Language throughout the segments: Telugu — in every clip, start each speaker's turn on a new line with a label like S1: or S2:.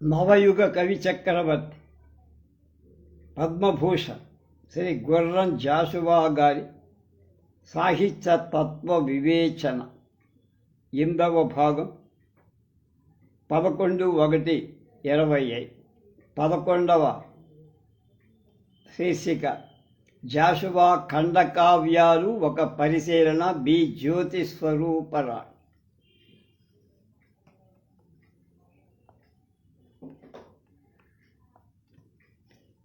S1: నవయుగ కవి చక్రవర్తి పద్మభూషణ్ శ్రీ గుర్రం జాషువా గారి సాహిత్య తత్వ వివేచన ఎనిమిదవ భాగం పదకొండు ఒకటి ఇరవై ఐదు. పదకొండవ శీర్షిక జాషువా ఖండకావ్యాలు ఒక పరిశీలన బి జ్యోతి స్వరూపరా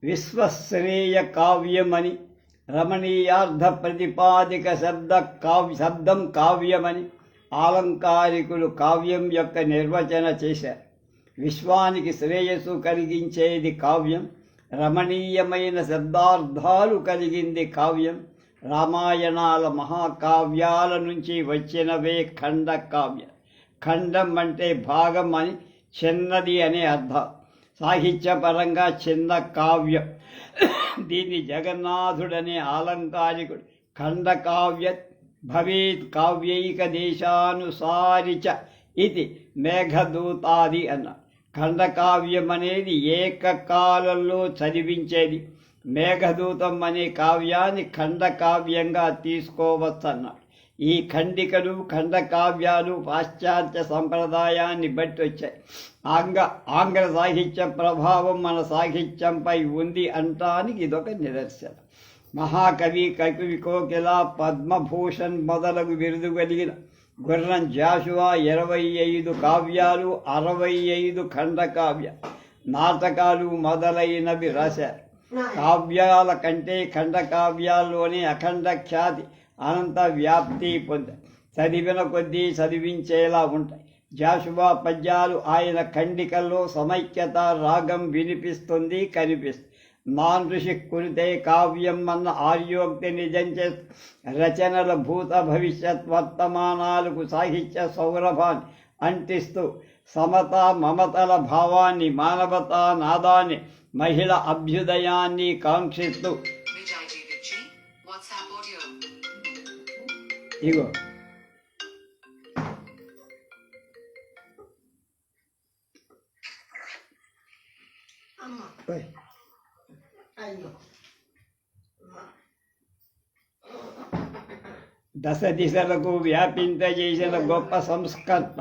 S1: విశ్వశ్రేయ కావ్యమని రమణీయార్థ ప్రతిపాదిక శబ్ద కావ్య శబ్దం కావ్యమని ఆలంకారికులు కావ్యం యొక్క నిర్వచన చేశారు. విశ్వానికి శ్రేయస్సు కలిగించేది కావ్యం రమణీయమైన శబ్దార్థాలు కలిగింది కావ్యం రామాయణాల మహాకావ్యాల నుంచి వచ్చినవే ఖండ కావ్య ఖండం అంటే భాగం అని చిన్నది అనే అర్థం. సాహిత్యపరంగా చిన్న కావ్యం. దీన్ని జగన్నాథుడనే ఆలంకారికుడు. ఖండకావ్య భవేత్ కావ్యైక దేశానుసారిచ ఇది మేఘదూతాది అన్న ఖండకావ్యం అనేది ఏకకాలంలో చదివించేది. మేఘదూతం అనే కావ్యాన్ని ఖండకావ్యంగా తీసుకోవచ్చన్నాడు. ఈ ఖండికలు ఖండకావ్యాలు పాశ్చాత్య సంప్రదాయాన్ని బట్టి వచ్చాయి. ఆంగ్ల ఆంగ్ల సాహిత్య ప్రభావం మన సాహిత్యంపై ఉంది అంటానికి ఇదొక నిదర్శనం. మహాకవి కవి కోకిల పద్మభూషణ్ మొదలగు బిరుదు కలిగిన గుర్రం జాషువా ఇరవై ఐదు కావ్యాలు అరవై ఐదు ఖండకావ్య నాటకాలు మొదలైనవి రాశారు. కావ్యాల కంటే ఖండకావ్యాల్లోనే అఖండ ఖ్యాతి అనంత వ్యాప్తి పొందాయి చదివిన కొద్దీ చదివించేలా ఉంటాయి. జాషువా పద్యాలు ఆయన ఖండికల్లో సమైక్యత రాగం వినిపిస్తుంది కనిపిస్తుంది. మాన్ ఋషి కురితే కావ్యం అన్న ఆర్యోక్తి నిజం చే రచనల భూత భవిష్యత్ వర్తమానాలకు సాహిత్య సౌరభాన్ని అంటిస్తూ సమత మమతల భావాన్ని మానవతా నాదాన్ని మహిళ అభ్యుదయాన్ని కాంక్షిస్తూ ఇగో. దశ దిశలకు వ్యాపింపజేసిన గొప్ప సంస్కర్త.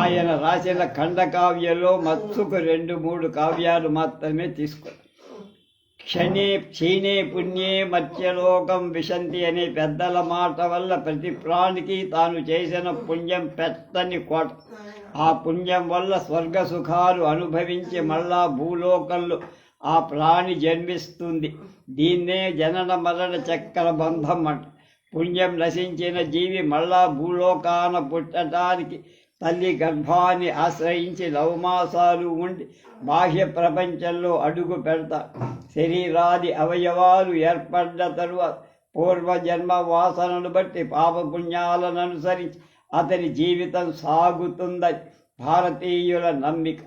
S1: ఆయన రాసిన ఖండకావ్యంలో మత్సుకు రెండు మూడు కావ్యాలు మాత్రమే తీసుకున్నారు క్షణే క్షీణే పుణ్యే మత్స్యలోకం విశంతి అనే పెద్దల మాట వల్ల ప్రతి ప్రాణికి తాను చేసిన పుణ్యం పెత్తని కోట. ఆ పుణ్యం వల్ల స్వర్గ సుఖాలు అనుభవించి మళ్ళా భూలోకంలో ఆ ప్రాణి జన్మిస్తుంది. దీన్నే జనన మరణ చక్ర బంధం అంట. పుణ్యం నశించిన జీవి మళ్ళా భూలోకాన పుట్టడానికి తల్లి గర్భాన్ని ఆశ్రయించి నవమాసాలు ఉండి బాహ్య ప్రపంచంలో అడుగు పెడతారు శరీరాది అవయవాలు ఏర్పడ్డ తరువాత పూర్వజన్మ వాసనను బట్టి పాపపుణ్యాలను అనుసరించి అతని జీవితం సాగుతుందని భారతీయుల నమ్మిక.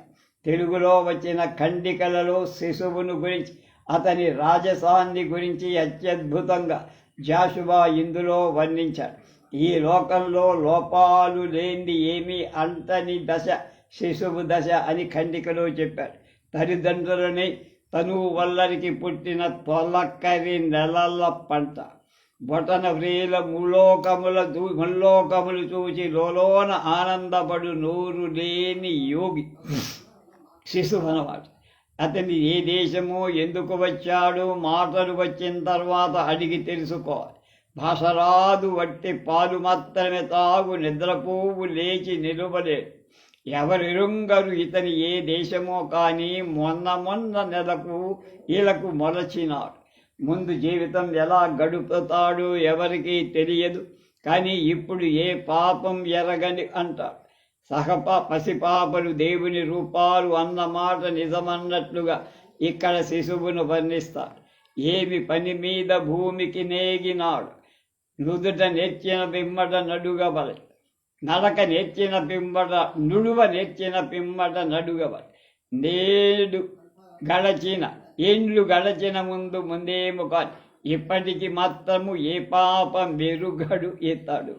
S1: తెలుగులో వచ్చిన ఖండికలలో శిశువును గురించి అతని రాజసాన్ని గురించి అత్యద్భుతంగా జాషువా ఇందులో వర్ణించాడు ఈ లోకంలో లోపాలు లేని ఏమీ అంతని దశ శిశువు దశ అని ఖండికలో చెప్పాడు తల్లిదండ్రులని తనువు వల్లరికి పుట్టిన తొలకరి నెలల పంట. బొటన వ్రేల ములోకముల ముల్లోకములు చూచి లోలోన ఆనందపడు నూరు లేని యోగి. శిశువనవాడు అతని ఏ దేశమో ఎందుకు వచ్చాడు మాటలు వచ్చిన తర్వాత అడిగి తెలుసుకోవాలి భాష రాదు వట్టి పాలు మాత్రమే తాగు నిద్రపోవు లేచి నిలువలేడు. ఎవరెరుంగరు ఇతని ఏ దేశమో కానీ మొన్న మొన్న నెలకు ఈలకు మొలచినాడు. ముందు జీవితం ఎలా గడుపుతాడో ఎవరికీ తెలియదు కానీ ఇప్పుడు ఏ పాపం ఎరగని అంటాడు. సహప పసిపాపలు దేవుని రూపాలు అన్నమాట నిజమన్నట్లుగా ఇక్కడ శిశువును వర్ణిస్తాడు. ఏమి పని మీద భూమికి నేగినాడు. నుదుట నెచ్చిన బిమ్మట నడుగబలి నడక నెచ్చిన పిమ్మట నుడువ నెచ్చిన పిమ్మట నడుగవ నేడు గడచిన ఏండ్లు గడచిన ముందు ముందేమో కాదు ఇప్పటికి మాత్రము ఏ పాపం మెరుగడు ఇతడు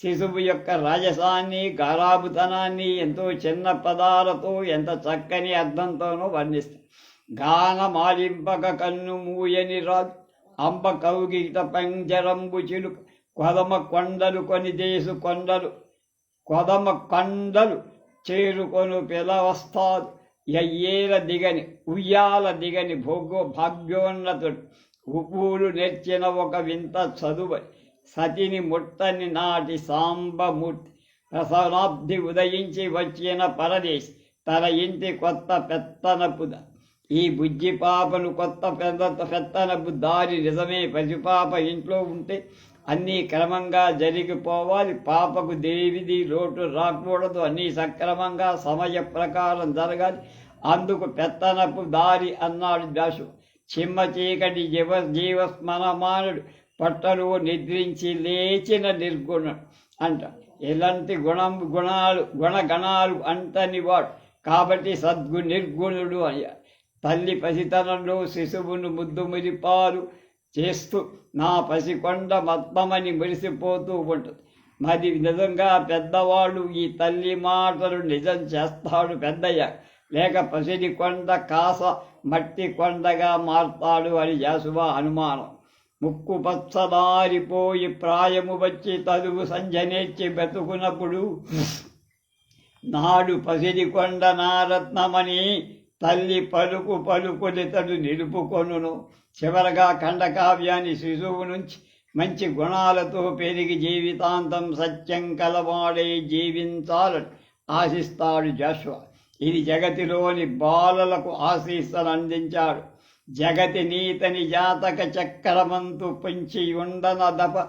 S1: శిశువు యొక్క రాజసాన్ని గారాబుతనాన్ని ఎంతో చిన్న పదాలతో ఎంత చక్కని అర్థంతోనూ గాన గానమాలింపక కన్ను మూయని రాజు అంబ కౌగిట పంజరంబు చిలుక కొదమ కొండలు కొని దేశు కొండలు కొదమ కండలు చేరుకొను పిలవస్తాదు. ఎయ్యేల దిగని ఉయ్యాల దిగని భోగో భాగ్యోన్నతుడు. ఉప్పులు నెచ్చిన ఒక వింత చదువు సతిని ముట్టని నాటి సాంబమూర్తి. రసనాబ్ది ఉదయించి వచ్చిన పరదేశ్ తన ఇంటి కొత్త పెత్తనపుద ఈ బుజ్జి పాపను కొత్త పెద్ద పెత్తనపు దారి నిజమే పసిపాప ఇంట్లో ఉంటే అన్నీ క్రమంగా జరిగిపోవాలి. పాపకు దేవిది లోటు రాకూడదు. అన్నీ సక్రమంగా సమయ ప్రకారం జరగాలి. అందుకు పెత్తనపు దారి అన్నాడు దాసు. చిమ్మ చీకటి జీవ జీవస్మనమానుడు పట్టలు నిద్రించి లేచిన నిర్గుణుడు అంట. ఇలాంటి గుణం గుణాలు గుణగణాలు అంటని వాడు. కాబట్టి సద్గు నిర్గుణుడు అయ్యా. తల్లి పసితనంలో శిశువును ముద్దు మురిపారు చేస్తూ నా పసికొండ మత్తమని మురిసిపోతూ ఉంటుంది. మరి నిజంగా పెద్దవాళ్ళు ఈ తల్లి మాటలు నిజం చేస్తాడు పెద్దయ్య. లేక పసిడి కొండ కాస మట్టి కొండగా మారుతాడు అని జాసువా అనుమానం. ముక్కు పచ్చదారిపోయి ప్రాయము వచ్చి తదువు సంజనేచ్చి బతుకున్నప్పుడు నాడు పసిడి కొండ నారత్నమని తల్లి పలుకు పలుకులితడు నిలుపుకొనును. చివరగా ఖండకావ్యాన్ని శిశువు నుంచి మంచి గుణాలతో పెరిగి జీవితాంతం సత్యం కలవాడే జీవించాలని ఆశిస్తాడు జాషువా. ఇది జగతిలోని బాలలకు ఆశీస్సులు అందించాడు. జగతి నీతని జాతక చక్రమంతు పొంచి ఉండన దప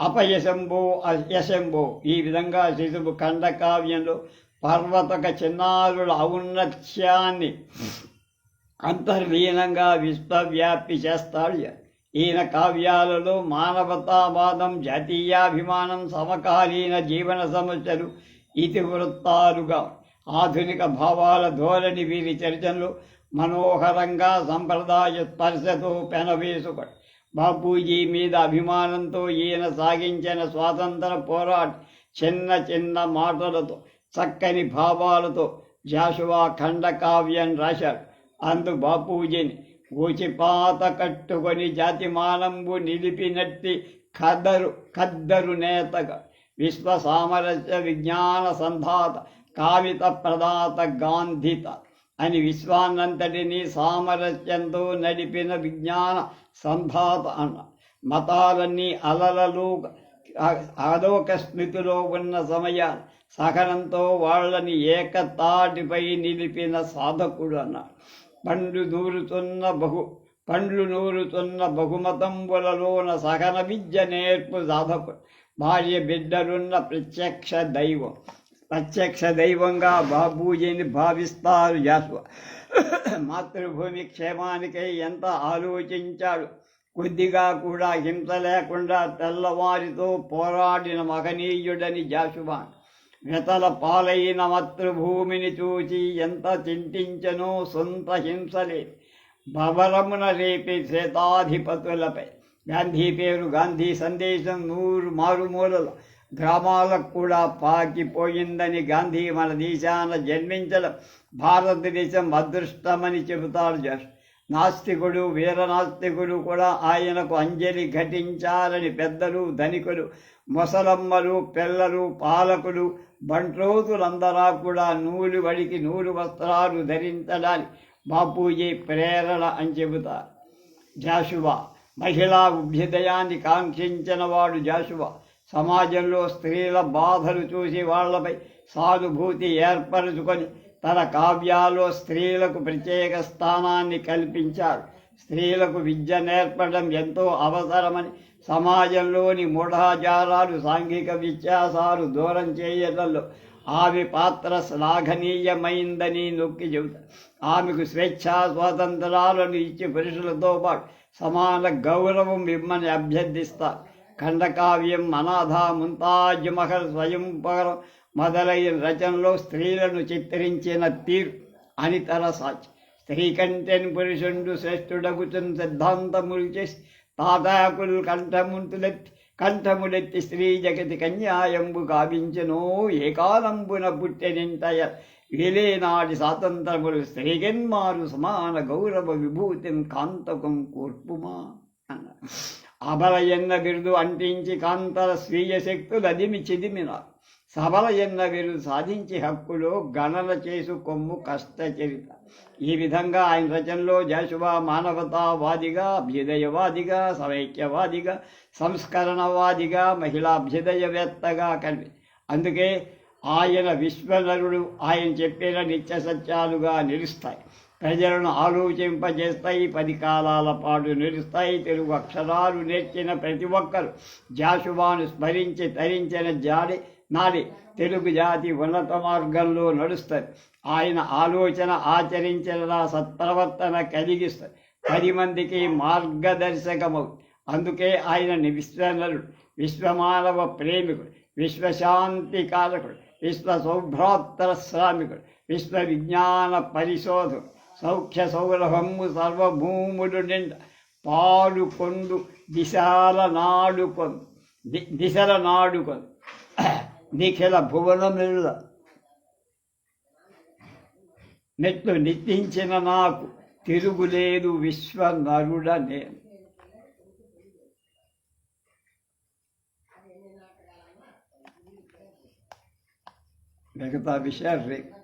S1: అపయశంభో అయశంభో. ఈ విధంగా శిశువు ఖండకావ్యంలో పర్వతక చిన్నారుల ఔన్నత్యాన్ని అంతర్లీనంగా విశ్వవ్యాప్తి చేస్తాడు ఈయన కావ్యాలలో మానవతావాదం జాతీయాభిమానం సమకాలీన జీవన సమస్యలు ఇతివృత్తాలుగా. ఆధునిక భావాల ధోరణి వీరి చర్చలు మనోహరంగా సంప్రదాయ స్పర్శతో పెనవేసుకొని బాపూజీ మీద అభిమానంతో ఈయన సాగించిన స్వాతంత్ర పోరాట చిన్న చిన్న మాటలతో చక్కని భావాలతో జాషువా ఖండకావ్యం రాశాడు. అందు బాపూజీని ఊచిపాత కట్టుకొని జాతిమానంబు నిలిపినట్టి ఖద్దరు ఖద్దరు నేతగా. విశ్వ సామరస్య విజ్ఞాన సంధాత కావిత ప్రదాత గాంధిత అని విశ్వాన్నంతటినీ సామరస్యంతో నడిపిన విజ్ఞాన సంధాత అన్న. మతాలన్నీ అలలలు అలోక స్మృతిలో ఉన్న సమయాన్ని సహనంతో వాళ్ళని ఏకతాటిపై నిలిపిన సాధకుడు అన్నాడు. పండ్లు నూరుతున్న బహు పండ్లు నూరుతున్న బహుమతంబులలోన సహన విద్య నేర్పు సాధకు భార్య బిడ్డలున్న ప్రత్యక్ష దైవం. ప్రత్యక్ష దైవంగా బాబూజీని భావిస్తారు జాస్వ మాతృభూమి క్షేమానికై ఎంత ఆలోచించాడు? కొద్దిగా కూడా హింస లేకుండా తెల్లవారితో పోరాడిన మహనీయుడని జాషువాన్ వెతల పాలైన మాతృభూమిని చూచి ఎంత చింతించనో సొంత హింసలే. భవరమున రేపి శ్వేతాధిపతులపై గాంధీ పేరు గాంధీ సందేశం నూరు మారుమూలల గ్రామాలకు కూడా పాకిపోయిందని గాంధీ మన దేశాన జన్మించడం భారతదేశం అదృష్టమని చెబుతాడు జస్ట్. నాస్తికుడు వీరనాస్తికుడు కూడా ఆయనకు అంజలి ఘటించాలని పెద్దలు ధనికులు ముసలమ్మలు పిల్లలు పాలకులు బంట్రోతులందరా కూడా నూలు వడికి నూలు వస్త్రాలు ధరించడానికి బాపూజీ ప్రేరణ అని చెబుతారు. జాషువా మహిళా ఉభ్యుదయాన్ని కాంక్షించిన వాడు జాషువా. సమాజంలో స్త్రీల బాధలు చూసి వాళ్ళపై సానుభూతి ఏర్పరచుకొని తన కావ్యాల్లో స్త్రీలకు ప్రత్యేక స్థానాన్ని కల్పించారు. స్త్రీలకు విద్య నేర్పడం ఎంతో అవసరమని సమాజంలోని మూఢాచారాలు సాంఘిక వ్యత్యాసాలు దూరం చేయడంలో ఆమె పాత్ర శ్లాఘనీయమైందని నొక్కి చెబుతారు. ఆమెకు స్వేచ్ఛా స్వాతంత్రాలను ఇచ్చి పురుషులతో పాటు సమాన గౌరవం ఇమ్మని అభ్యర్థిస్తారు. ఖండకావ్యం అనాథ ముంతాజ్ మహల్ స్వయంవరం మొదలైన రచనలో స్త్రీలను చిత్రించిన తీరు అనితర సాచి. స్త్రీ కంటెన్ పురుషుండు శ్రేష్ఠుడగుతున్న సిద్ధాంతములు చేసి తాతాకులు కంఠముంతులెత్తి కంఠములెత్తి స్త్రీ జగతి కన్యాయంబు గావించెనో ఏకాలంబున పుట్టెనింతయ విలేనాడి స్వాతంత్రములు స్త్రీగన్మారు సమాన గౌరవ విభూతిం కాంతకం కూర్పుమా? అన్నారు అబల ఎన్న బిరుదు అంటించి కాంతల స్వీయ శక్తులు అదిమి చిదిమిన సభల ఎన్న బిరుదు సాధించి హక్కులో గణన చేసు కొమ్ము కష్ట చరిత. ఈ విధంగా ఆయన రచనలో జాషువా మానవతావాదిగా అభ్యుదయవాదిగా సమైక్యవాదిగా సంస్కరణవాదిగా మహిళాభ్యుదయవేత్తగా కనిపి. అందుకే ఆయన విశ్వనరుడు ఆయన చెప్పిన నిత్య సత్యాలుగా నిలుస్తాయి. ప్రజలను ఆలోచింపజేస్తాయి పది కాలాల పాటు నిలుస్తాయి తెలుగు అక్షరాలు నేర్చిన ప్రతి ఒక్కరు. జాషువాను స్మరించి తరించిన జాడి నాడి తెలుగు జాతి ఉన్నత మార్గంలో నడుస్తారు ఆయన ఆలోచన ఆచరించేలా సత్ప్రవర్తన కలిగిస్తారు పది మందికి మార్గదర్శకమవు. అందుకే ఆయన విశ్వనరుడు విశ్వమానవ ప్రేమికుడు విశ్వశాంతి కారకుడు విశ్వ సౌభ్రాత్ర శ్రామికుడు విశ్వ విజ్ఞాన పరిశోధకుడు సౌఖ్య సౌరభము సర్వభూముడు నిండ పాడుకొండు దిశాల నాడుకొందు ది- దిశల నాడుకొందు నిఖిల భువనమిల్ల మెట్లు నిత్యించిన నాకు తిరుగులేదు విశ్వ నరుడ నేను. మిగతా విషయాలు రేపు.